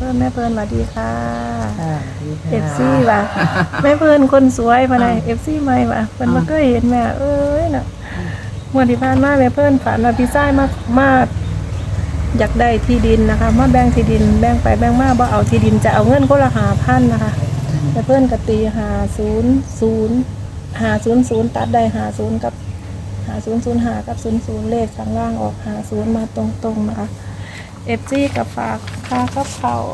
พิ่นแม่เพิ่นสวัสดีค่ะค่ะดีค่ะเอฟซีว่ะแม่เพิ่นคนสวยมาเลยเอฟซีใหม่ว่ะเพิ่นบ่เคยเห็นแม่เอ้ยน่ะงวดที่ผ่านมาแม่เพิ่นฝันว่าพี่ชายมากมากอยากได้ที่ดินนะคะมาแบ่งที่ดินแบ่งไปแบ่งมาบ่เอาที่ดินจะเอาเงินคนละ5,000นะคะแม่เพิ่นก็ตี50 500ตัดได้50กับ5005กับ00เลขข้างล่างออก50มาตรงๆนะคะเอฟซีกับฝาก ค่ากับเขาว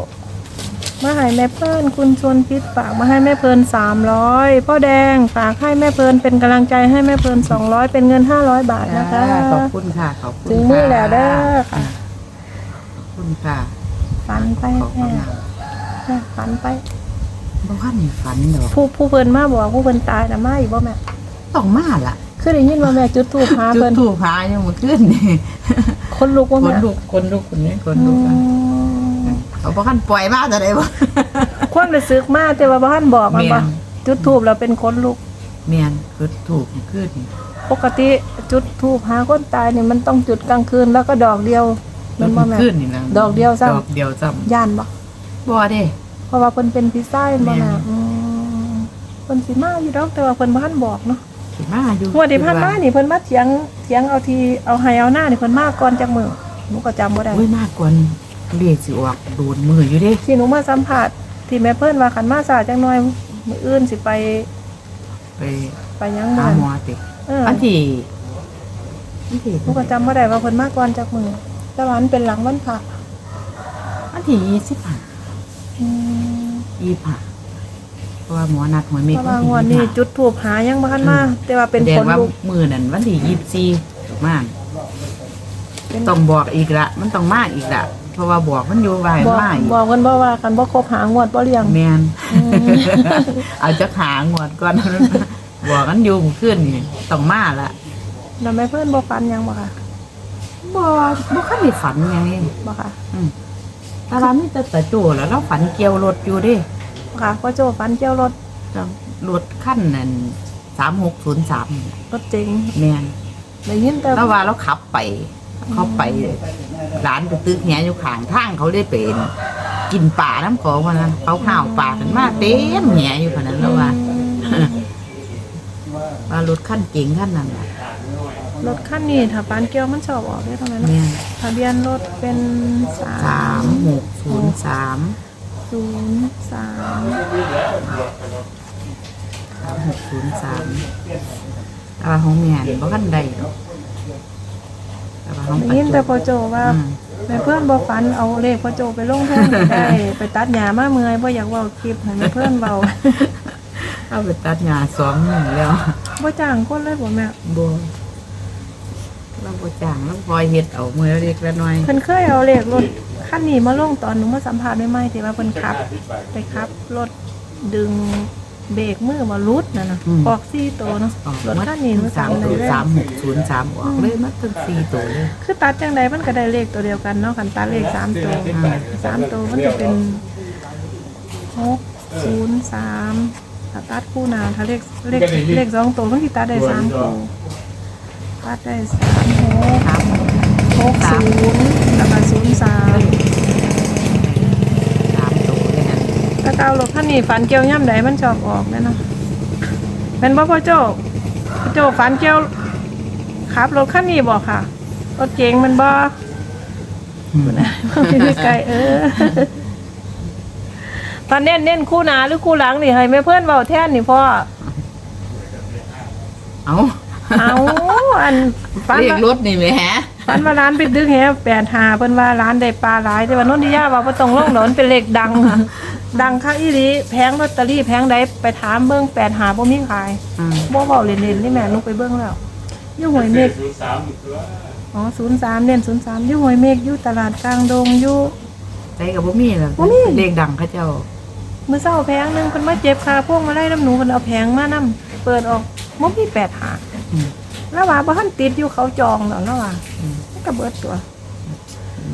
มาให้แม่เพิ่นคุณชวนพิษฝากมาให้แม่เพิ่นสามร้อยพ่อแดงฝากให้แม่เพิ่นเป็นกำลังใจให้แม่เพิ่นสองร้อยเป็นเงินห้าร้อยบาทนะคะค่ะขอบคุณค่ะขอบคุณถึงมือแล้วเด้อค่ะ ขอบคุณค่ะฝันไปขอบคุแม่ณค่ะแม่ฝันไป บ่คันนี่ฝันดอกผู้ผู้เพิ่นมาบอกผู้เพิ่นตายนะมาอีกบ่แม่ต้องมาล่ะคือได้ยินว่าแม่จุดธูปหาจุดเพิ่นถูกหายังมาขึ้นนี่คนลุกว่าคนแม่ลุกคนลุกคนนี้คนอืลุกอะม เขาบ่คันปล่อยมาแต่ได้บ่ ความรู้สึกมาแต่ว่าบ่ทันบอกมันบ่แม่น จุดธูปแล้วเป็นคนลุกเมียนคือถูกขึ้นปกติจุดทูบหาคนตายเนี่ยมันต้องจุดกลางคืนแล้วก็ดอกเดียวแมันบ่แม่น ขึ้นนี่นะดอกเดียวซ้ำ ดอกเดียวซ้ำย่านบ่บ่เด้ เพราะว่าเพิ่นเป็นพิซซ่าบ่แม่แม่นอืมเพิ่นสิมาอยู่ดอกแต่ว่าเพิ่นบ่ทันบอกเนาะสิมาอยู่งวดที่ผ่านมานี่เพิ่นมาเถียงเถียงเอาทีเอาให้เอาหน้านี่เพิ่นมาก่อนจักมื้อหนูก็จำบ่ได้โอ้ยมากกว่า เลขสิออกโดนมืออยู่เด้ที่หนูมาสัมภาษณ์ที่แม่เพิ่นว่าคันมาซาจังน้อยมื้ออื่นสิไปไปไปหยังหานั่นหมอติเอออันที่อันที่หนูก็จำบ่ได้ว่าเพิ่นมาก่อนจักมื้อแต่ว่ามันเป็นหลังวันพระอันที่ยี่สิบห้าอืมยี่สิบห้าเพราะว่าหมอนัดหวยเมฆเพราะว่างวดนี้จุดถูกหายังบ้านมาแต่ว่าเป็นแสดคงนว่าลูกมือนั่นวันที่ยี่สิบสี่มากเป็นต้องบอกอีกละมันต้องมาอีกละ เพราะว่าบอกมันอยู่ไว้บอกมาอีกบอกกันบ่ว่ากันบ่ครบหางวดบ่เลี้ยงแมนอืมเอาจะขางวดก่อนบอกกันอยู่ขึ้นนี่ต้องมาละแล้วแม่เพิ่นบ่ฟันหยังบ่ค่ะบ่บ่คันได้ฝันไงบ่ค่ะอืมแต่ว่ามีแต่ตะโจแล้วเราฝันเกี่ยวรถอยู่เดิบ่ค่ะพ่อโจฟันเกี่ยวรถรถขั้นนั่นสามหกศูนย์สามรถเจ๋งแมนได้ยินแต่แล้วว่าเราขับไป เขาไปร้านไปตึกเนี้ยอยู่ข้างทางเขาได้เป็น กินป่าน้ำของมันนะเขาข้าวป่ากันมาเต็มเนี้ยอยู่ขนาดนั้นแล้วว่าอืมว่ารถขั้นเก่งขั้นนั้นน่ะรถคันนี้ถ้าฟันเกี่ยวมันชอบออกได้เท่านั้นเนาะเนี่ยทะเบียนรถเป็น3สามหกศูนย์สาม0 3สามหกศูนย์สามแต่ว่าของแม่นี่บ่ขั้นใดหรอก แต่ว่าของได้ปัจยินจุแต่บันพ่อโจว่าอืม แม่เพื่อนบ่ฟันเอาเลขพ่อโจไปลงแท่นก็ได้ ไปตัดหญ้ามาเมื่อยบ่อยากเว้าคลิปให้แม่เพื่อนเว้าเอาไปตัดหญ้าสองหนึ่งแล้วบ่จ้างคนเลยบ่แม่บัวเราบ่จ้างเราพอยเฮ็ดเอามือเล็กละน้อยเพิ่นเคยเอาเลขรถคันนี้มาลงตอนหนูมาสัมภาษณ์ใหม่ๆที่ว่าเพิ่นขับ ไปขับรถดึง เบรกมือมารุดนั่นน่ะออกซี่ตัวเนาะออกรถมาคันนี้หนูสามจำได้ตัวเลยสามหกศูนย์สามออกเลยมาถึงสี่ตัวเลยคือตัดจังไดมันก็ได้เลขตัวเดียวกันเนาะคันตัดเลขสามตัวสามตัวมันจะเป็นหกศูนย์สามถ้าตัดคู่หน้าถ้าเลขเลขเลขสองตัวมันสิตัดได้สามตัวตัดได้สามหก สามหกศูนย์แล้วก็ศูนย์สาม สามตัวเลยนะ ถ้าเก้ารถคันนี้ฝันเกี่ยวย่ำใดมันชอบออกแน่เนาะเป็นบ่พ่อโจ้พ่อโจ้ฝันเกี่ยวขับรถคันนี้บอกค่ะรถเก๋งมันบ่อืมไม่ไกลเออตอนเน้นเน้นคู่หนาหรือคู่หลังนี่ให้แม่เพื่อนเบาแท่นนี่พ่อเอาเอาอันฝันเรียกว่ารถนี่ไหมฮะฝันว่าร้านไปดึกแฮแปดหาเพิ่นว่าร้านได้ปลาหลายแต่ว่านนทิยาว่าบ่ต้องลงดอกมันเป็นเลขดังค่ะ ดังคักอีหลีแพงลอตเตอรี่แพงใดไปถามเบิ่งแปดหาบ่มีขายอืมบ่เว้าเล่นๆนี่แม่นุกไปเบิ่งแล้วอยู่ห้วยเมฆอ๋อ03เน้น03อยู่ห้วยเมฆอยู่ตลาดกลางดงอยู่ใจกับบ่มีแล้วบ่มี เลขดังเขาเจ้ามื้อเช้าแพงหนึงเพิ่นมาเจ็บขาพวกมาไล่น้ำหนูเพิ่นเอาแพงมานํเปิดออกบ่มีแปดหาอืมแล้วว่าบ่ทันติดอยู่เขาจองแล้วเนาะว่าอืมมันก็เบิดตัว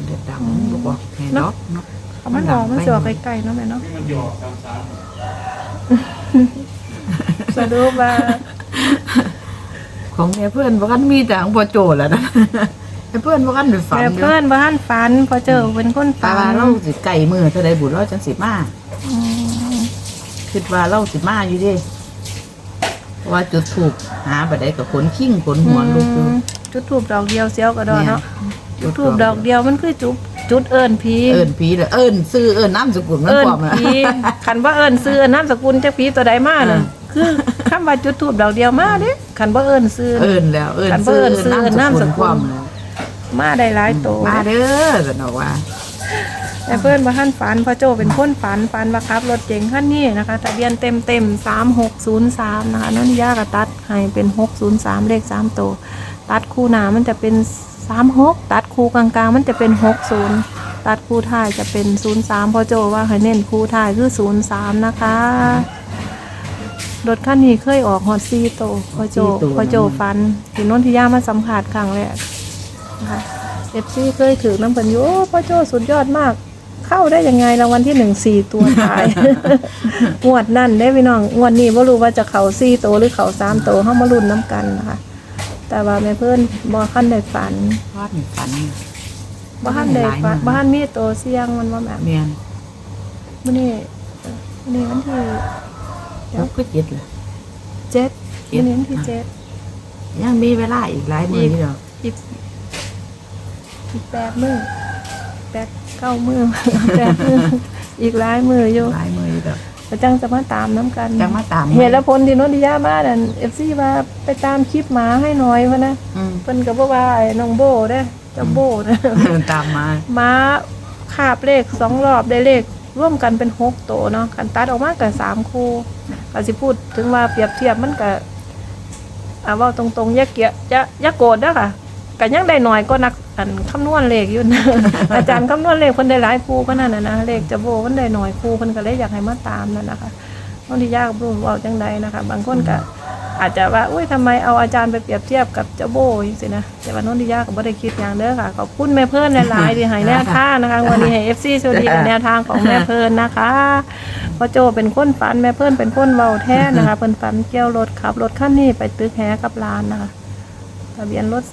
เลขดังบ่บอกแค่ดอกเนาะ เอามันออกมันสิออกใกล้ๆเนาะแม่เนาะสรุปว่าของแม่เพื่อนบ่กันมีแต่ของบ่โจแล้วนะไอ้เพื่อนบ่กันได้ฝันแม่อยู่เพื่อนบ่ทันฝันพอเจอเป็นคนแต่ฝันว่าเราสิไก่มือเท่าใดบุญเราจังสิมาอืมคิดว่าเราสิมาอยู่เดิเพราะว่าจุดถูกหาบัดใดกับขนขิ้งขนหัวลูกอยู่จุดทูบดอกเดียวเสียวก็ดอเนาะจุทูบดอกเดียวมันคือจุด จุดเอิ้นผีเอิ้นผีเด้อเอิ้นซื้อเอิ้นน้ำสกุลมันเอิ้นพร้อมอะผีคันว่าเอิ้นซื้อนามสกุลจักผีตัวใดมาน่ะอ่าคือคำว่าจุดทูบดอกเดียวมาเด้คันว่าเอิ้นซื้อเอิ้นแล้วเอิ้นคันบ่ซื้อเอิ้นซื้อเอิ้นน้ำสกุลน้ำสกุลพร้อมแล้วมาได้หลายโตมาเด้อสนอกว่า แต่เพื่อนว่าท่านฝันพ่อโจเป็นคนฝันฝันว่าขับรถเก๋งคันนี้นะคะทะเบียนเต็มเต็มสามหกศูนย์สามนะคะนั่นยากระตัดให้เป็นหกศูนย์สามเลขสามโตวตัดคู่หนามันจะเป็น สามหกตัดคู่กลางๆ มันจะเป็นหกศูนย์ตัดคู่ท้ายจะเป็นศูนย์สามพ่อโจว่าให้เน้นคู่ท้ายคือศูนย์สามนะคะรถคันนี้เคยออกฮอตซีโตวพ่อโจพ่อโจฟันที่นนทิยามาสัมผัสครั้งแรกนะคะเอฟซีเคยถือน้ำเปันอยู่โอ้พ่อโจสุดยอดมาก เข้าได้ยังไงรางวัลที่หนึ่งสี่ตัวท้ายงวดนั่นได้พี่น้องงวดนี้ไม่รู้ว่าจะเข่าสี่ตัวหรือเข่าสามตัวเข้ามาลุ้นน้ำกันนะคะ แต่ว่าแม่เพื่อนบอขั้นได้ฝันพอดนี่ฝันบ้านได้ฝันบ้านมีตัวเสียงมันว่าแบบเมียนมื่อนี้มื่อนี้วันที่แล้วก็เจ็ดเลยเจ็ดเจ็มื่ดอนี้วันที่เจ็ดยังมีเวลาอีกหลายมื้ออยู่ดอกอีกอีกแปดมือแปดเก้ามือแปดมืออีกหลายมืออยู่หลายมื้ออยู่ดอก ก็จังจะมาตามน้ำกันจังมาตามเหตุและผลที่โนนทิยามานั่นเอฟซีว่าไปตามคลิปหมาให้หน่อยพะนะอืมเพิ่นก็บอกว่าไอ้น้องโบเด้อเจ้าโบนะตามมา หมาคาบเลขสองรอบได้เลขร่วมกันเป็นหกตัวเนาะกันตัดออกมากับสามคู่ก็สิพูดถึงว่าเปรียบเทียบมันก็อ่าเว่าตรงๆอย่าเกลียดอย่าอย่าโกรธเด้อค่ะ กันยังได้หน่อยก็นักอันคำนวณเลขอยู่นะ อาจารย์คำนวณเลขเพิ่นได้หลายคู่ก็นั่นน่ะนะเลขจะโบเพิ่นได้หน่อยคู่เพิ่นก็เลยอยากให้มาตามนั่นนะคะบางทียากรู้ว่าจังใดนะคะ บางคนก็อาจจะว่าอุ้ยทำไมเอาอาจารย์ไปเปรียบเทียบกับเจ้าโบอย่างสินะแต่ว่าโนนทิยาก็บ่ได้คิดอย่างเด้อค่ะขอบคุณแม่เพิ่นหลายๆที่ให้แนวทางนะคะวันนี้ให้ FC สวัสดีกับแนวทางของแม่เพิ่นนะคะพ่อโจเป็นคนฝันแม่เพิ่นเป็นคนเว้าแท้นะคะเพิ่นฝันเกี่ยวรถขับรถคันนี้ไปตึกแหกับลานนะคะ ทะเบียนรถ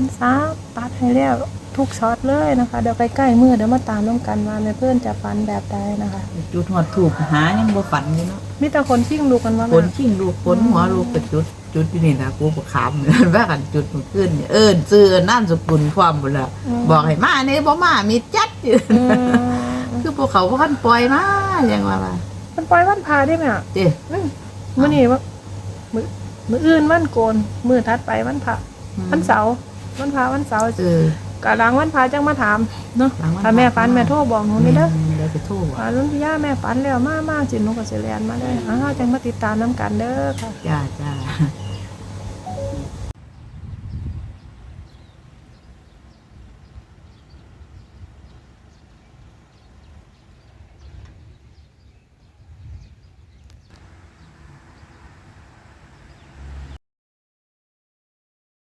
3603 ตัดให้แล้วทุกช็อตเลยนะคะ เดี๋ยวใกล้ๆมือเดี๋ยวมาตามน้ำกันว่าแม่เพิ่นจะฝันแบบใดนะคะ จุดหัวถูกหายังบ่ฝันอยู่เนาะมีแต่คนชิ่งดูกันว่าคแม่นขิ้งลูกคนหัวลูกก็จุด จุดอยู่นี่นะกูบ่ขามว่ากันจุดมันขึ้นนี่เอิ้นซื้อเอิ้นน้ำสกุลพร้อมบ่ล่ะบอกให้มานี่บ่มามีจัดอยู่อืมคือพวกเขาบ่คันปล่อยมาอย่างว่าว่ามันปล่อยวันพาได้ไหมอะเด้อืมมื้อนี้ว่า มื้อมื้ออื่นวันโกนมื้อถัดไปวันพระวันเสาร์วันพระวันเสาร์เออกะหลังวันพระจังมาถามเนาะหลังวันถ้าแม่ฝันแม่โทรบอกหนูนี่เด้อเดี๋ยวจะโทรอ่าว่าลุงพี่ย่าแม่ฝันแล้วมามาสิหนูก็สิเรียนมาเลยอ้าวจังมาติดตามน้ำกันเด้อค่ะจ้าจ้า